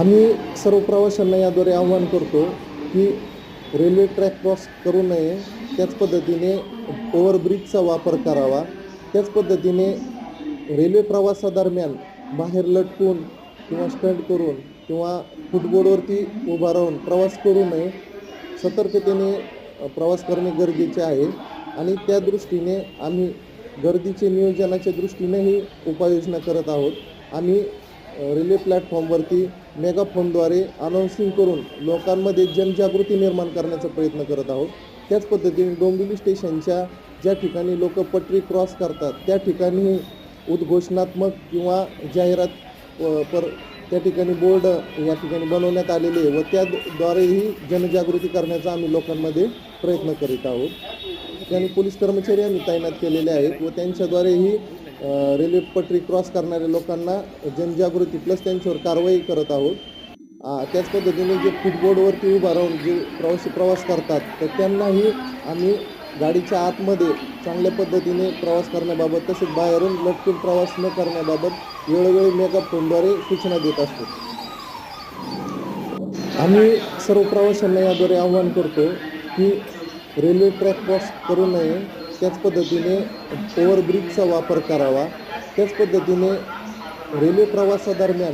आम्ही सर्व प्रवाशांना याद्वारे आवाहन करतो की रेल्वे ट्रॅक क्रॉस करू नये. त्याच पद्धतीने ओव्हरब्रिजचा वापर करावा. त्याच पद्धतीने रेल्वे प्रवासादरम्यान बाहेर लटकून किंवा स्टंट करून किंवा फुटबोर्डवरती उभा राहून प्रवास करू नये. सतर्कतेने प्रवास करणे गरजेचे आहे. आणि त्या दृष्टीने आम्ही गर्दीचे नियोजनाच्या दृष्टीनेही उपाययोजना करत आहोत. आम्ही रिले प्लॅटफॉर्मवरती मेगाफोनद्वारे अनाऊन्सिंग करून लोकांमध्ये जनजागृती निर्माण करण्याचा प्रयत्न करत आहोत. त्याच पद्धतीने डोंबिवली स्टेशनच्या ज्या ठिकाणी लोक पटरी क्रॉस करतात त्या ठिकाणी उद्घोषणात्मक किंवा जाहिरात पर त्या ठिकाणी बोर्ड या ठिकाणी बनवण्यात आलेले आहे व त्याद्वारेही जनजागृती करण्याचा आम्ही लोकांमध्ये प्रयत्न करीत आहोत. ठिकाणी पोलीस कर्मचारी आम्ही तैनात केलेले आहेत व त्यांच्याद्वारेही रेल्वे पटरी क्रॉस करणाऱ्या लोकांना जनजागृती प्लस त्यांच्यावर कारवाई करत आहोत. त्याच पद्धतीने जे फुटबोर्डवरती उभा राहून जे प्रवासी प्रवास करतात तर त्यांनाही आम्ही गाडीच्या आतमध्ये चांगल्या पद्धतीने प्रवास करण्याबाबत तसेच बाहेरून लटकून प्रवास न करण्याबाबत वेळोवेळी मेगाफोनद्वारे सूचना देत असतो. आम्ही सर्व प्रवाशांना याद्वारे आवाहन करतो की रेल्वे ट्रॅक क्रॉस करू नये. त्याच पद्धतीने ओव्हरब्रिजचा वापर करावा. त्याच पद्धतीने रेल्वे प्रवासादरम्यान